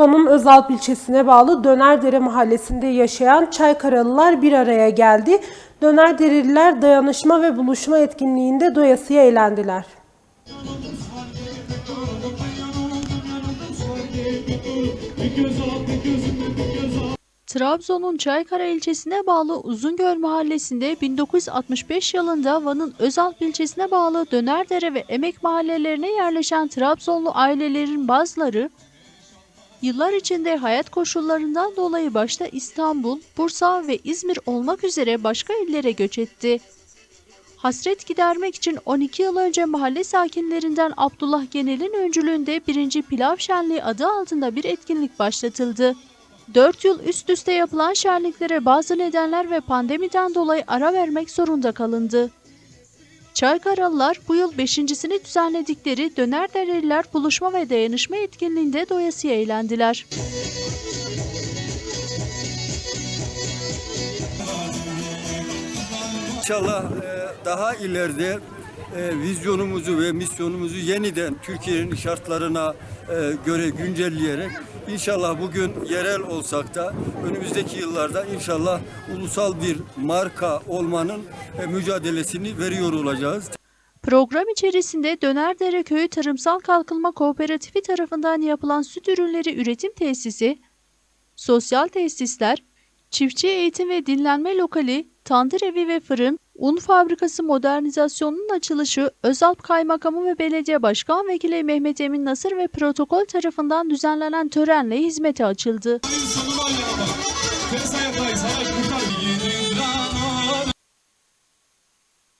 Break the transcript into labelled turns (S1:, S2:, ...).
S1: Van'ın Özalp ilçesine bağlı Dönerdere mahallesinde yaşayan Çaykaralılar bir araya geldi. Dönerdereliler dayanışma ve buluşma etkinliğinde doyasıya eğlendiler.
S2: Trabzon'un Çaykara ilçesine bağlı Uzungöl mahallesinde 1965 yılında Van'ın Özalp ilçesine bağlı Dönerdere ve Emek mahallelerine yerleşen Trabzonlu ailelerin bazıları yıllar içinde hayat koşullarından dolayı başta İstanbul, Bursa ve İzmir olmak üzere başka illere göç etti. Hasret gidermek için 12 yıl önce mahalle sakinlerinden Abdullah Genel'in öncülüğünde 1. Pilav Şenliği adı altında bir etkinlik başlatıldı. 4 yıl üst üste yapılan şenliklere bazı nedenler ve pandemiden dolayı ara vermek zorunda kalındı. Çaykaralılar bu yıl beşincisini düzenledikleri Dönerdereliler Buluşma ve Dayanışma etkinliğinde doyasıya eğlendiler.
S3: İnşallah e, daha ileride e, vizyonumuzu ve misyonumuzu yeniden Türkiye'nin şartlarına e, göre güncelleyerek inşallah bugün yerel olsak da önümüzdeki yıllarda inşallah ulusal bir marka olmanın e, mücadelesini veriyor olacağız.
S2: Program içerisinde Dönerdere Köyü Tarımsal Kalkınma Kooperatifi tarafından yapılan süt ürünleri üretim tesisi, sosyal tesisler, çiftçi eğitim ve dinlenme lokali, tandır evi ve fırın, un fabrikası modernizasyonunun açılışı, Özalp Kaymakamı ve Belediye Başkan Vekili Mehmet Emin Nasır ve protokol tarafından düzenlenen törenle hizmete açıldı.